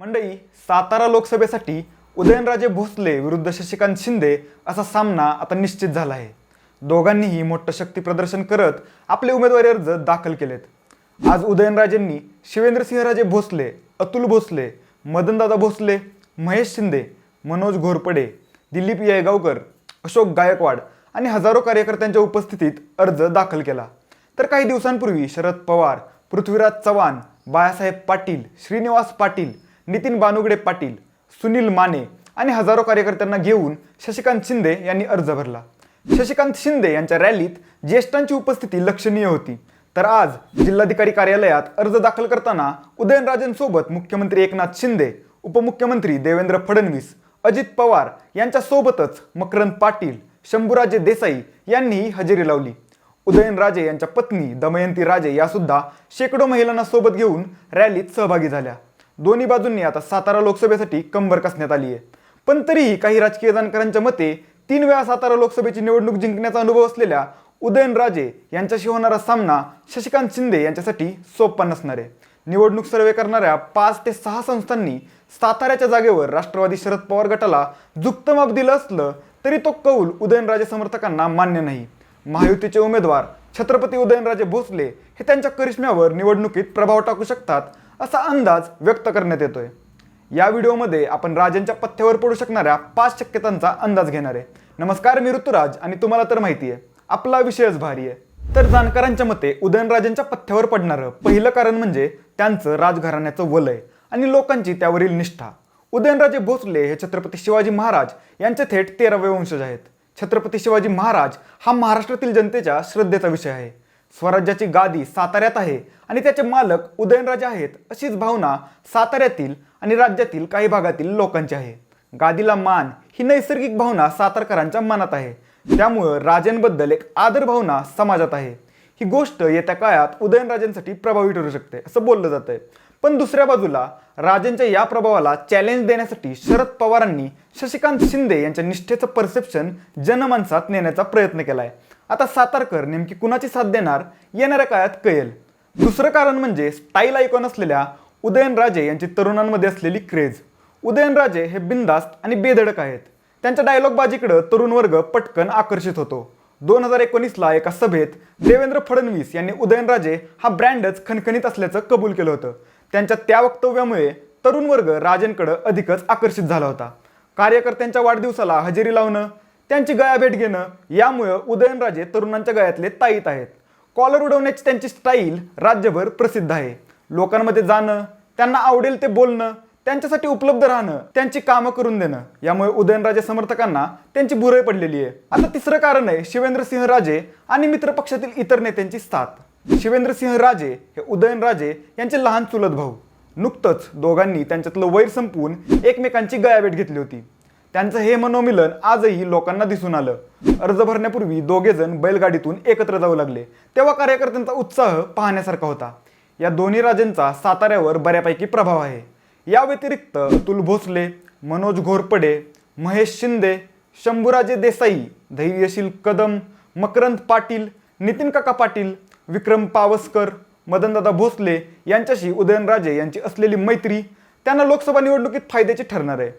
मंडई सातारा लोकसभेसाठी उदयनराजे भोसले विरुद्ध शशिकांत शिंदे असा सामना आता निश्चित झाला आहे. दोघांनीही मोठं शक्ती प्रदर्शन करत आपले उमेदवारी अर्ज दाखल केलेत. आज उदयनराजेंनी शिवेंद्रसिंहराजे भोसले अतुल भोसले मदनदादा भोसले महेश शिंदे मनोज घोरपडे दिलीप येगावकर अशोक गायकवाड आणि हजारो कार्यकर्त्यांच्या उपस्थितीत अर्ज दाखल केला. तर काही दिवसांपूर्वी शरद पवार पृथ्वीराज चव्हाण बाळासाहेब पाटील श्रीनिवास पाटील नितीन बानुगडे पाटील सुनील माने आणि हजारो कार्यकर्त्यांना घेऊन शशिकांत शिंदे यांनी अर्ज भरला. शशिकांत शिंदे यांच्या रॅलीत ज्येष्ठांची उपस्थिती लक्षणीय होती. तर आज जिल्हाधिकारी कार्यालयात अर्ज दाखल करताना उदयनराजेंसोबत मुख्यमंत्री एकनाथ शिंदे उपमुख्यमंत्री देवेंद्र फडणवीस अजित पवार यांच्यासोबतच मकरंद पाटील शंभूराजे देसाई यांनीही हजेरी लावली. उदयनराजे यांच्या पत्नी दमयंती राजे या सुद्धा शेकडो महिलांना सोबत घेऊन रॅलीत सहभागी झाल्या. दोन्ही बाजूंनी आता सातारा लोकसभेसाठी कंबर कसण्यात आली आहे. पण तरीही काही राजकीय जाणकारांच्या मते तीन वेळा सातारा लोकसभेची निवडणूक जिंकण्याचा अनुभव असलेल्या उदयनराजे यांच्याशी होणारा सामना शशिकांत शिंदे यांच्यासाठी सोपा नसणार आहे. निवडणूक सर्वे करणाऱ्या पाच ते सहा संस्थांनी साताऱ्याच्या जागेवर राष्ट्रवादी शरद पवार गटाला जुक्त माप दिलं असलं तरी तो कौल उदयनराजे समर्थकांना मान्य नाही. महायुतीचे उमेदवार छत्रपती उदयनराजे भोसले हे त्यांच्या करिश्म्यावर निवडणुकीत प्रभाव टाकू शकतात असा अंदाज व्यक्त करण्यात येतोय. या व्हिडिओमध्ये आपण राजांच्या पथ्यावर पडू शकणाऱ्या पाच शक्यतांचा अंदाज घेणार आहे. नमस्कार मी ऋतुराज आणि तुम्हाला तर माहिती आहे आपला विषयच भारी आहे. तर जाणकारांच्या मते उदयनराजेंच्या पथ्यावर पडणारं पहिलं कारण म्हणजे त्यांचं राजघराण्याचं वलय आणि लोकांची त्यावरील निष्ठा. उदयनराजे भोसले हे छत्रपती शिवाजी महाराज यांचे थेट तेरावे वंशज आहेत. छत्रपती शिवाजी महाराज हा महाराष्ट्रातील जनतेच्या श्रद्धेचा विषय आहे. स्वराज्याची गादी साताऱ्यात आहे आणि त्याचे मालक उदयनराजे आहेत अशीच भावना साताऱ्यातील आणि राज्यातील काही भागातील लोकांची आहे. गादीला मान ही नैसर्गिक भावना सातारकरांच्या मनात आहे. त्यामुळं राजांबद्दल एक आदर भावना समाजात आहे. ही गोष्ट येत्या काळात उदयनराजेंसाठी प्रभावी ठरू शकते असं बोललं जातंय. पण दुसऱ्या बाजूला राजेंच्या या प्रभावाला चॅलेंज देण्यासाठी शरद पवारांनी शशिकांत शिंदे यांच्या निष्ठेचं परसेप्शन जनमानसात नेण्याचा प्रयत्न केलाय. आता सातारकर नेमकी कुणाची साथ देणार येणाऱ्या काळात कळेल. दुसरं कारण म्हणजे स्टाईल आयकॉन असलेल्या उदयनराजे यांची तरुणांमध्ये असलेली क्रेज उदयनराजे हे बिंदास्त आणि बेधडक आहेत. त्यांच्या डायलॉग बाजीकडं तरुण वर्ग पटकन आकर्षित होतो. दोन हजार एकोणीसला एका सभेत देवेंद्र फडणवीस यांनी उदयनराजे हा ब्रँडच खणखणीत असल्याचं कबूल केलं होतं. त्यांच्या त्या वक्तव्यामुळे तरुण वर्ग राजेंकडं अधिकच आकर्षित झाला होता. कार्यकर्त्यांच्या वाढदिवसाला हजेरी लावणं त्यांची गळाभेट घेणं यामुळं उदयनराजे तरुणांच्या गळ्यातले ताईत आहेत. कॉलर उडवण्याची त्यांची स्टाईल राज्यभर प्रसिद्ध आहे. लोकांमध्ये जाणं त्यांना आवडेल ते बोलणं त्यांच्यासाठी उपलब्ध राहणं त्यांची कामं करून देणं यामुळे उदयनराजे समर्थकांना त्यांची बुरई पडलेली आहे. आता तिसरं कारण आहे शिवेंद्रसिंह राजे आणि मित्रपक्षातील इतर नेत्यांची साथ. शिवेंद्रसिंह राजे हे उदयनराजे यांचे लहान चुलत भाऊ. नुकतंच दोघांनी त्यांच्यातलं वैर संपवून एकमेकांची गयाभेट घेतली होती. त्यांचं हे मनोमिलन आजही लोकांना दिसून आलं. अर्ज भरण्यापूर्वी दोघेजण बैलगाडीतून एकत्र जाऊ लागले. तेव्हा कार्यकर्त्यांचा उत्साह पाहण्यासारखा होता. या दोन्ही राजांचा साताऱ्यावर बऱ्यापैकी प्रभाव आहे. या व्यतिरिक्त अतुल भोसले मनोज घोरपडे महेश शिंदे शंभूराजे देसाई धैर्यशील कदम मकरंद पाटील नितीन काका पाटील विक्रम पावसकर मदनदादा भोसले यांच्याशी उदयनराजे यांची असलेली मैत्री त्यांना लोकसभा निवडणुकीत फायद्याची ठरणार आहे.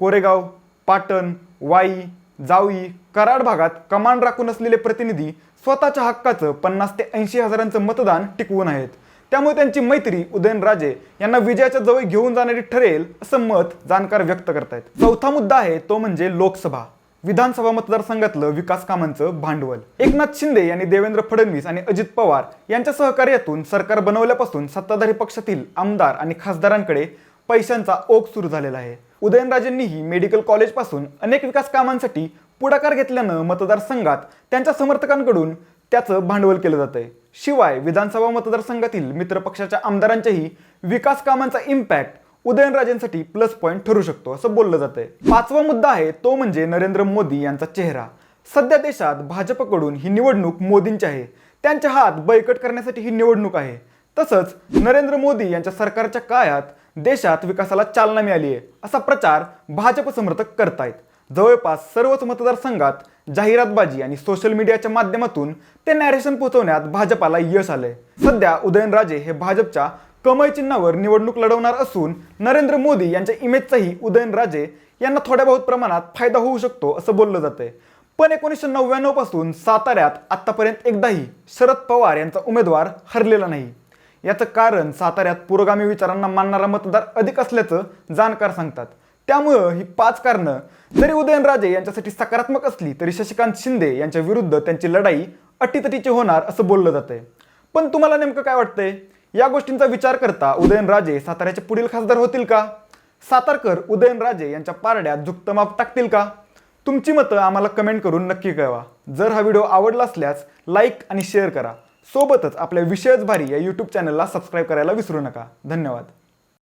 कोरेगाव पाटण वाई जावई कराड भागात कमांड राखून असलेले प्रतिनिधी स्वतःच्या हक्काचं पन्नास ते ऐंशी हजारांचं मतदान टिकवून आहेत. त्यामुळे त्यांची मैत्री उदयनराजे यांना विजयाच्या जवळ घेऊन जाणारी ठरेल असं मत जाणकार व्यक्त करतायत. चौथा मुद्दा आहे तो म्हणजे लोकसभा. विधानसभा मतदारसंघातलं विकास कामांचं भांडवल. एकनाथ शिंदे यांनी देवेंद्र फडणवीस आणि अजित पवार यांच्या सहकार्यातून सरकार बनवल्यापासून सत्ताधारी पक्षातील आमदार आणि खासदारांकडे पैशांचा ओघ सुरू झालेला आहे. उदयनराजेंनीही मेडिकल कॉलेजपासून अनेक विकास कामांसाठी पुढाकार घेतल्यानं मतदारसंघात त्यांच्या समर्थकांकडून त्याचं भांडवल केलं जातंय. शिवाय विधानसभा मतदारसंघातील मित्रपक्षाच्या आमदारांच्याही विकास कामांचा इम्पॅक्ट उदयनराजेंसाठी प्लस पॉईंट ठरू शकतो असं बोललं जातंय. पाचवा मुद्दा आहे तो म्हणजे नरेंद्र मोदी यांचा चेहरा. सध्या देशात भाजपकडून ही निवडणूक मोदींची आहे. त्यांच्या हात बळकट करण्यासाठी ही निवडणूक आहे. तसंच नरेंद्र मोदी यांच्या सरकारच्या काळात देशात विकासाला चालना मिळाली आहे असा प्रचार भाजप समर्थक करतायत. जवळपास सर्वच मतदारसंघात जाहिरातबाजी आणि सोशल मीडियाच्या माध्यमातून ते नॅरेशन पोहोचवण्यात भाजपाला यश आलंय. सध्या उदयनराजे हे भाजपच्या कमळ चिन्हावर निवडणूक लढवणार असून नरेंद्र मोदी यांच्या इमेजचाही उदयनराजे यांना थोड्या बहुत प्रमाणात फायदा होऊ शकतो असं बोललं जातंय. पण एकोणीसशे नव्याण्णवपासून साताऱ्यात आतापर्यंत एकदाही शरद पवार यांचा उमेदवार हरलेला नाही. याचं कारण साताऱ्यात पुरोगामी विचारांना मानणारा मतदार अधिक असल्याचं जाणकार सांगतात. त्यामुळं ही पाच कारणं जरी उदयनराजे यांच्यासाठी सकारात्मक असली तरी शशिकांत शिंदे यांच्या विरुद्ध त्यांची लढाई अटीतटीची होणार असं बोललं जातंय. पण तुम्हाला नेमकं काय वाटतंय? या गोष्टींचा विचार करता उदयनराजे साताऱ्याचे पुढील खासदार होतील का? सातारकर उदयनराजे यांच्या पारड्यात झुकतं माप टाकतील का? तुमची मतं आम्हाला कमेंट करून नक्की कळवा. जर हा व्हिडिओ आवडला असल्यास लाईक आणि शेअर करा. सोबतच आपल्या विषयच भारी या यूट्यूब चॅनलला सबस्क्राईब करायला विसरू नका. धन्यवाद.